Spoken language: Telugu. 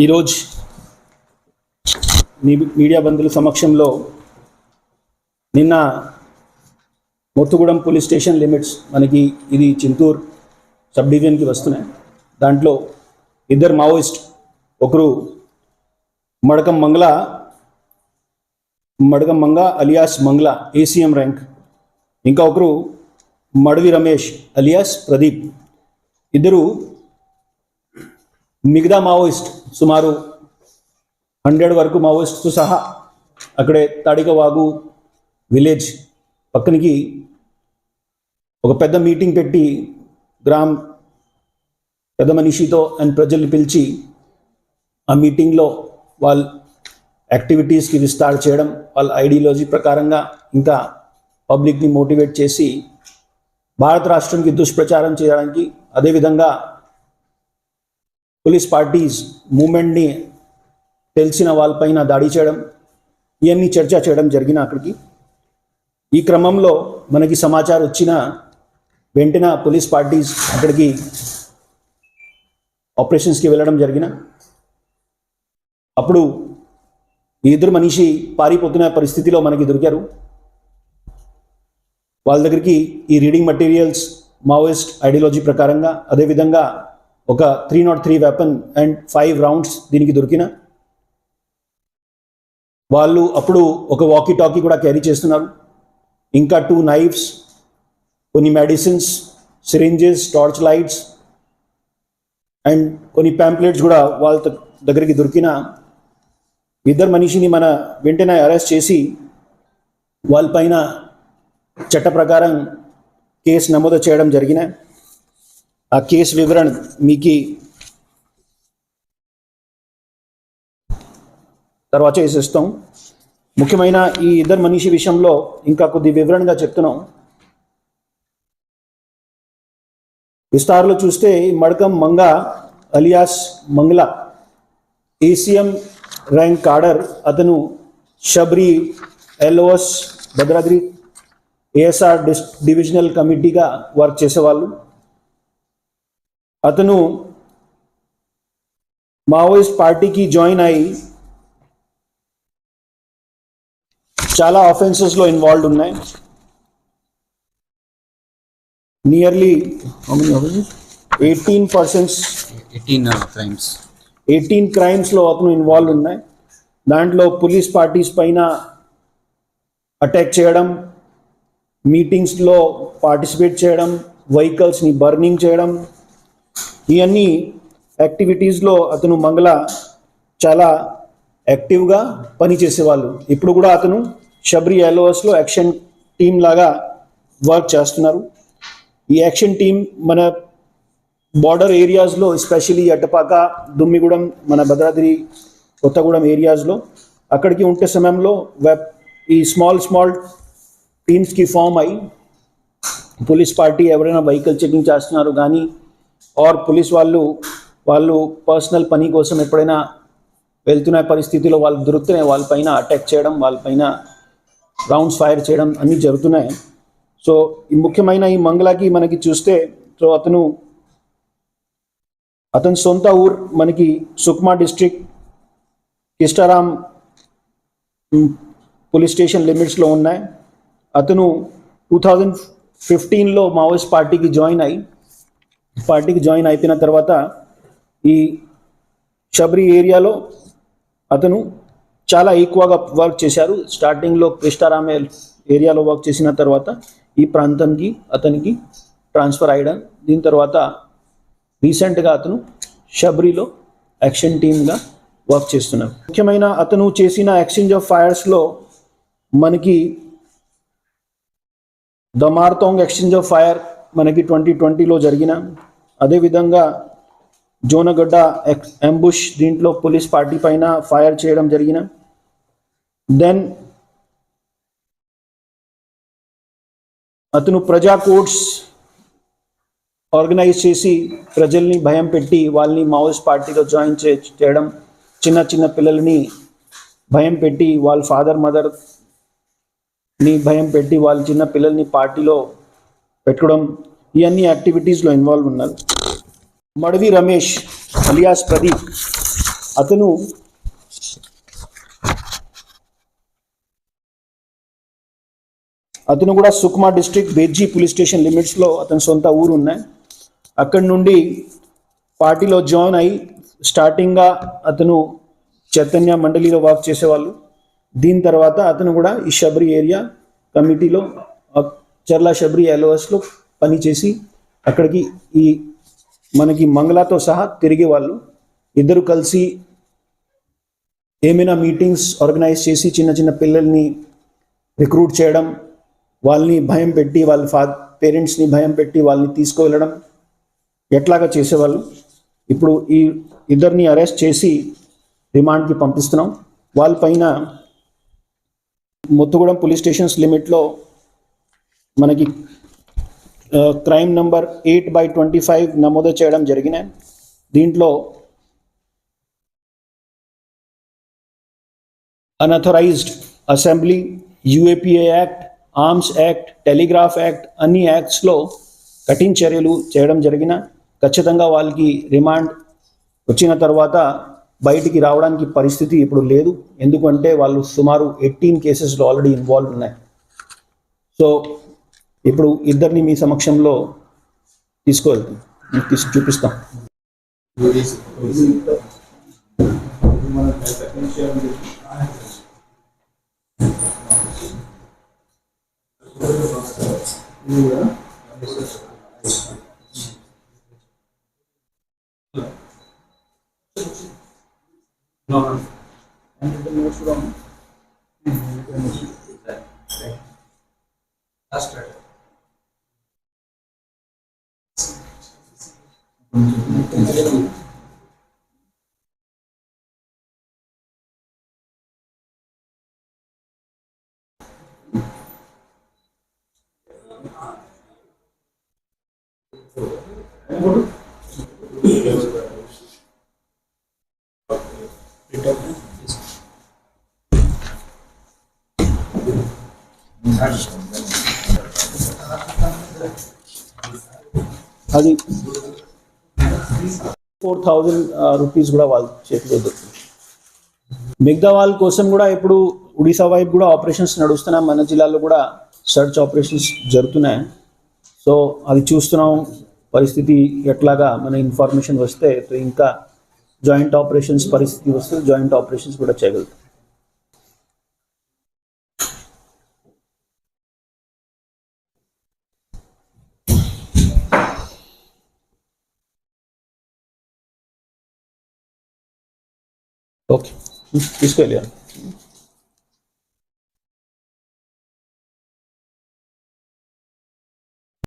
ఈరోజు మీ- మీడియా బంధువుల సమక్షంలో నిన్న మొత్తుగూడెం పోలీస్ స్టేషన్ లిమిట్స్ మనకి ఇది చింతూరు సబ్ డివిజన్కి వస్తున్నాయి. దాంట్లో ఇద్దరు మావోయిస్ట్ ఒకరు Madakam Mangala Madakam Manga alias Mangala ACM rank. ఇంకా ఒకరు మడవి రమేష్ అలియాస్ ప్రదీప్. ఇద్దరు మిగతా మావోయిస్ట్ సుమారు హండ్రెడ్ వరకు మావోయిస్ట్తో సహా అక్కడే తాడికవాగు విలేజ్ పక్కనికి ఒక పెద్ద మీటింగ్ పెట్టి గ్రామ్ పెద్ద మనిషితో అండ్ ప్రజల్ని పిలిచి ఆ మీటింగ్లో వాళ్ళ యాక్టివిటీస్కి విస్తార్ చేయడం వాళ్ళ ఐడియాలజీ ప్రకారంగా ఇంకా పబ్లిక్ని మోటివేట్ చేసి భారత రాష్ట్రానికి దుష్ప్రచారం చేయడానికి అదేవిధంగా పోలీస్ పార్టీస్ మూమెంట్ని తెలిసిన వాళ్ళపైన దాడి చేయడం ఇవన్నీ చర్చ చేయడం జరిగిన అక్కడికి. ఈ క్రమంలో మనకి సమాచారం వచ్చిన వెంటనే పోలీస్ పార్టీస్ అక్కడికి ఆపరేషన్స్కి వెళ్ళడం జరిగిన. అప్పుడు ఇద్దరు మనిషి పారిపోతున్న పరిస్థితిలో మనకి దొరికారు. వాళ్ళ దగ్గరికి ఈ రీడింగ్ మటీరియల్స్ మావోయిస్ట్ ఐడియాలజీ ప్రకారంగా అదేవిధంగా ఒక three not three weapon and five rounds దీనికి దొరికిన. వాళ్ళు అప్పుడు ఒక వాకీ టాకీ కూడా క్యారీ చేస్తున్నారు. ఇంకా టూ నైఫ్స్ కొన్ని medicines syringes torch lights and కొన్ని ప్యాంప్లెట్స్ కూడా వాళ్ళ దగ్గరికి దొరికిన. ఇద్దరు మనిషిని మన వెంటనే అరెస్ట్ చేసి వాళ్ళపైన చట్ట ప్రకారం కేసు నమోదు చేయడం జరిగినాయి ఆ కేసు వివరణ మీకు తర్వాత చేసేస్తాం. ముఖ్యమైన ఈ ఇద్దరు మనిషి విషయంలో ఇంకా కొద్ది వివరణగా చెప్తున్నాం. విస్తారంలో చూస్తే Madakam Manga alias Mangala ACM rank cadre అతను Shabari LOS Bhadradri ASR dis divisional కమిటీగా వర్క్ చేసేవాళ్ళు. అతను మావోయిస్ట్ పార్టీకి జాయిన్ అయి చాలా ఆఫెన్సెస్లో ఇన్వాల్వ్ ఉన్నాయి. Nearly eighteen percents 18 uh, crimes. Eighteen క్రైమ్స్లో అతను ఇన్వాల్వ్ ఉన్నాయి. దాంట్లో పోలీస్ పార్టీస్ పైన అటాక్ చేయడం మీటింగ్స్లో పార్టిసిపేట్ చేయడం వెహికల్స్ని బర్నింగ్ చేయడం ఇవన్నీ యాక్టివిటీస్లో అతను మంగళ చాలా యాక్టివ్గా పనిచేసేవాళ్ళు. ఇప్పుడు కూడా అతను షబ్రి ఎల్ఓఎస్లో యాక్షన్ టీం లాగా వర్క్ చేస్తున్నారు. ఈ యాక్షన్ టీం మన బార్డర్ ఏరియాస్లో ఎస్పెషలీ అట్టపాక దుమ్మిగూడెం మన భద్రాద్రి కొత్తగూడెం ఏరియాస్లో అక్కడికి ఉంటే సమయంలో వెబ్ ఈ స్మాల్ స్మాల్ టీమ్స్కి ఫామ్ అయ్యి పోలీస్ పార్టీ ఎవరైనా వెహికల్ చెకింగ్ చేస్తున్నారు కానీ ఆర్ పోలీస్ వాళ్ళు వాళ్ళు పర్సనల్ పని కోసం ఎప్పుడైనా వెళ్తున్న పరిస్థితిలో వాళ్ళు దొరుకుతున్నాయి. వాళ్ళపైన అటాక్ చేయడం వాళ్ళపైన రౌండ్స్ ఫైర్ చేయడం అన్నీ జరుగుతున్నాయి. సో ఈ ముఖ్యమైన ఈ మంగళకి మనకి చూస్తే సో అతను అతని సొంత ఊరు మనకి Sukma district Kistaram police station లిమిట్స్లో ఉన్నాయి. అతను టూ థౌజండ్ ఫిఫ్టీన్లో మావోయిస్ట్ పార్టీకి జాయిన్ అయ్యి పార్టీకి జాయిన్ అయిపోయిన తర్వాత ఈ షబ్రి ఏరియాలో అతను చాలా ఎక్కువగా వర్క్ చేశారు. స్టార్టింగ్లో కృష్ణారామే ఏరియాలో వర్క్ చేసిన తర్వాత ఈ ప్రాంతంకి అతనికి ట్రాన్స్ఫర్ అయ్యడం దీని తర్వాత రీసెంట్గా అతను షబ్రిలో యాక్షన్ టీమ్గా వర్క్ చేస్తున్నారు. ముఖ్యమైన అతను చేసిన ఎక్స్చేంజ్ ఆఫ్ ఫైర్స్లో మనకి దమార్తోంగ్ ఎక్స్చేంజ్ ఆఫ్ ఫైర్ మనకి ట్వంటీ ట్వంటీలో జరిగిన అదేవిధంగా జోనగడ్డ ఎక్స్ అంబుష్ దీంట్లో పోలీస్ పార్టీ పైన ఫైర్ చేయడం జరిగిన. దెన్ అతను ప్రజా కోర్ట్స్ ఆర్గనైజ్ చేసి ప్రజల్ని భయం పెట్టి వాళ్ళని మావోయిస్ట్ పార్టీలో జాయిన్ చే చేయడం చిన్న చిన్న పిల్లల్ని భయం పెట్టి వాళ్ళ ఫాదర్ మదర్ని భయం పెట్టి వాళ్ళ చిన్న పిల్లల్ని పార్టీలో పెట్టుకోవడం ఇవన్నీ యాక్టివిటీస్లో ఇన్వాల్వ్ ఉన్నారు. మడవి రమేష్ అలియాస్ ప్రదీప్ అతను అతను కూడా Sukma district Bejji police station లిమిట్స్లో అతని సొంత ఊరు ఉన్నాయి. అక్కడి నుండి పార్టీలో జాయిన్ అయి స్టార్టింగ్గా అతను చైతన్య మండలిలో వర్క్ చేసేవాళ్ళు. దీని తర్వాత అతను కూడా ఈ శబరి ఏరియా కమిటీలో చర్ల శబరి ఎల్ఓఎస్లో పనిచేసి అక్కడికి ఈ మనకి మంగళతో సహా తిరిగే వాళ్ళు ఇద్దరు కలిసి ఏమైనా మీటింగ్స్ ఆర్గనైజ్ చేసి చిన్న చిన్న పిల్లల్ని రిక్రూట్ చేయడం వాళ్ళని భయం పెట్టి వాళ్ళ ఫా పేరెంట్స్ని భయం పెట్టి వాళ్ళని తీసుకువెళ్ళడం ఎట్లాగా చేసేవాళ్ళు. ఇప్పుడు ఈ ఇద్దరిని అరెస్ట్ చేసి రిమాండ్కి పంపిస్తున్నాం. వాళ్ళపైన ముత్తుగూడెం పోలీస్ స్టేషన్స్ లిమిట్లో మనకి crime number eight by twenty five నమోదు చేయడం జరిగినాయి దీంట్లో unauthorized assembly UAPA act arms act telegraph act అన్ని యాక్ట్స్లో కఠిన చర్యలు చేయడం జరిగిన ఖచ్చితంగా వాళ్ళకి రిమాండ్ వచ్చిన తర్వాత బయటికి రావడానికి పరిస్థితి ఇప్పుడు లేదు. ఎందుకంటే వాళ్ళు సుమారు ఎయిటీన్ కేసెస్లో ఆల్రెడీ ఇన్వాల్వ్ ఉన్నాయి. సో ఇప్పుడు ఇద్దరిని మీ సమక్షంలో తీసుకువెళ్తాం మీకు తీసి చూపిస్తాం. అది ఫోర్ థౌజండ్ రూపీస్ కూడా వాళ్ళ చేతిలో దొరుకుతుంది. మిగతా వాళ్ళ కోసం కూడా ఇప్పుడు ఒడిశా వైపు కూడా ఆపరేషన్స్ నడుస్తున్నాయి. మన జిల్లాలో కూడా సర్చ్ ఆపరేషన్స్ జరుగుతున్నాయి. సో అది చూస్తున్నాం పరిస్థితి ఎట్లాగా మన ఇన్ఫర్మేషన్ వస్తే ఇంకా జాయింట్ ఆపరేషన్స్ పరిస్థితి వస్తే జాయింట్ ఆపరేషన్స్ కూడా చేయగలుగుతాం. ఓకే తీసుకెళ్ళాను